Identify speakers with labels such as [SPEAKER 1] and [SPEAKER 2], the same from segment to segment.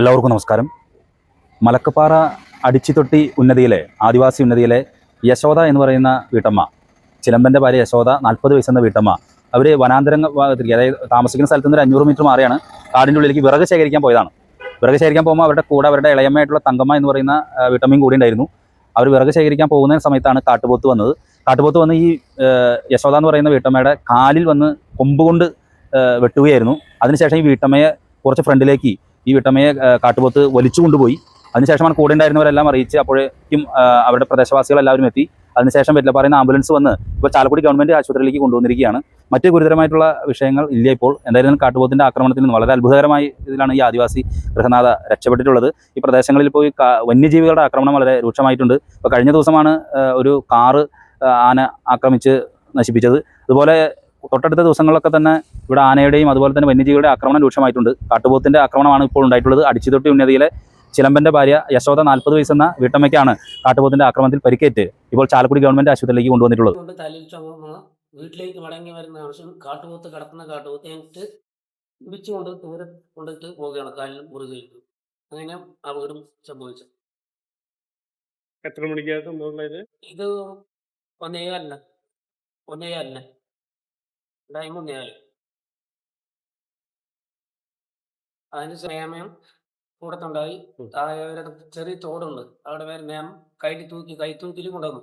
[SPEAKER 1] എല്ലാവർക്കും നമസ്കാരം. മലക്കപ്പാറ അടിച്ചിത്തൊട്ടി ഉന്നതിയിലെ ആദിവാസി ഉന്നതിയിലെ യശോദ എന്ന് പറയുന്ന വീട്ടമ്മ ചിലമ്പന്റെ ഭാര്യ യശോദ നാൽപ്പത് വയസ്സെന്ന വീട്ടമ്മ അവർ വനാന്തരങ്ങ ഭാഗത്തിരിക്കുക അതായത് താമസിക്കുന്ന സ്ഥലത്ത് നിന്ന് ഒരു അഞ്ഞൂറ് മീറ്റർ മാറിയാണ് കാടിന്റെ ഉള്ളിലേക്ക് വിറക് ശേഖരിക്കാൻ പോയതാണ്. വിറക് ശേഖരിക്കാൻ പോകുമ്പോൾ അവരുടെ കൂടെ അവരുടെ ഇളയമ്മയായിട്ടുള്ള തങ്കമ്മ എന്ന് പറയുന്ന വീട്ടമ്മയും കൂടി ഉണ്ടായിരുന്നു. അവർ വിറക് ശേഖരിക്കാൻ പോകുന്ന സമയത്താണ് കാട്ടുപോത്ത് വന്നത്. കാട്ടുപോത്ത് വന്ന് ഈ യശോദ എന്ന് പറയുന്ന വീട്ടമ്മയുടെ കാലിൽ വന്ന് കൊമ്പ് കൊണ്ട് വെട്ടുകയായിരുന്നു. അതിനുശേഷം ഈ വീട്ടമ്മയെ കുറച്ച് ഫ്രണ്ടിലേക്ക് ഈ വീട്ടമ്മയെ കാട്ടുപോത്ത് വലിച്ചു കൊണ്ടുപോയി. അതിനുശേഷമാണ് കൂടെ ഉണ്ടായിരുന്നവരെല്ലാം അറിയിച്ച് അപ്പോഴേക്കും അവരുടെ പ്രദേശവാസികൾ എല്ലാവരും എത്തി. അതിനുശേഷം വെറ്റില പറയുന്ന ആംബുലൻസ് വന്ന് ഇപ്പോൾ ചാലക്കുടി ഗവൺമെന്റ് ആശുപത്രിയിലേക്ക് കൊണ്ടുവന്നിരിക്കുകയാണ്. മറ്റ് ഗുരുതരമായിട്ടുള്ള വിഷയങ്ങൾ ഇല്ല ഇപ്പോൾ. എന്തായാലും കാട്ടുപോത്തിന്റെ ആക്രമണത്തിൽ നിന്ന് വളരെ അത്ഭുതകരമായ ഇതിലാണ് ഈ ആദിവാസി ഗൃഹനാഥ രക്ഷപ്പെട്ടിട്ടുള്ളത്. ഈ പ്രദേശങ്ങളിൽ പോയി വന്യജീവികളുടെ ആക്രമണം വളരെ രൂക്ഷമായിട്ടുണ്ട്. ഇപ്പോൾ കഴിഞ്ഞ ദിവസമാണ് ഒരു കാറ് ആന ആക്രമിച്ച് നശിപ്പിച്ചത്. അതുപോലെ തൊട്ടടുത്ത ദിവസങ്ങളിലൊക്കെ തന്നെ ഇവിടെ ആനയുടെയും അതുപോലെ തന്നെ വന്യജീവിയുടെ ആക്രമണം രൂക്ഷമായിട്ടുണ്ട്. കാട്ടുപോത്തിന്റെ ആക്രമണമാണ് ഇപ്പോൾ ഉണ്ടായിട്ടുള്ളത്. അടിച്ചുതൊട്ടി ഉന്നതിയിലെ ചിലമ്പന്റെ ഭാര്യ യശോദ നാൽപ്പത് വയസ്സെന്ന വീട്ടമ്മയ്ക്കാണ് കാട്ടുപോത്തിന്റെ ആക്രമണത്തിൽ പരിക്കേറ്റ് ഇപ്പോൾ ചാലക്കുടി ഗവൺമെന്റ് ആശുപത്രിയിലേക്ക് കൊണ്ടുവന്നിട്ടുള്ളത്.
[SPEAKER 2] വീട്ടിലേക്ക് മടങ്ങി വരുന്ന ആവശ്യം കാട്ടുപോത്ത് കിടക്കുന്ന കാട്ടുപോത്ത് എന്നിട്ട് ഇടിച്ചു കൊണ്ട് ദൂരെ കൊണ്ടിട്ട് പോവുകയാണ്. കാലിൽ മുറുകയിട്ട് അങ്ങനെ അപകടം
[SPEAKER 3] എത്ര മണിക്കാണ് സംഭവമുണ്ടായത്
[SPEAKER 2] ഇത് ഒന്നേകാലിന് ഒന്നേകാലിന് ടൈം ഒന്നേകാൽ അതിന് സമയം കൂടത്തുണ്ടായി. താഴെ ഒരു ചെറിയ തോടുണ്ട്. അവിടെ വരെ ഞാൻ കൈ തൂക്കി കൈത്തൂക്കിൽ തൂക്കിൽ കൊണ്ടുവന്നു.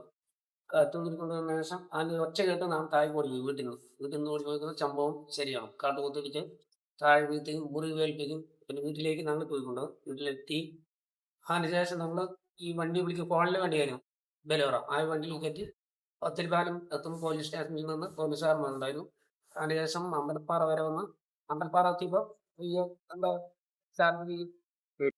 [SPEAKER 2] കൈത്തൂക്കിൽ കൊണ്ടുവന്ന ശേഷം അതിന് ഒച്ച കേട്ട് നാം താഴെ ഓടി പോയി വീട്ടിൽ നിന്ന്. വീട്ടിൽ നിന്ന് ഓടി പോയിക്കുന്ന സംഭവം ശരിയാണ്. കാട്ടുകൊത്തിടിച്ച് താഴെ വീട്ടിൽ മുറിവ് വേൽപ്പിക്കും. പിന്നെ വീട്ടിലേക്ക് ഞങ്ങൾ പോയിക്കൊണ്ട് വീട്ടിലെത്തി. അതിനുശേഷം നമ്മൾ ഈ വണ്ടി വിളിക്ക് ഫോണിൽ വണ്ടിയായിരുന്നു ബലോറ. ആ വണ്ടിയിൽ കയറ്റി ഒത്തിരിപാലം എത്തുമ്പോൾ പോലീസ് സ്റ്റേഷനിൽ നിന്ന് പോലീസുകാരന്മാരുണ്ടായിരുന്നു. അതിനുശേഷം അമ്പലപ്പാറ വരെ വന്ന് അമ്പലപ്പാറ എത്തിയപ്പോൾ ഈ എന്താ ഈ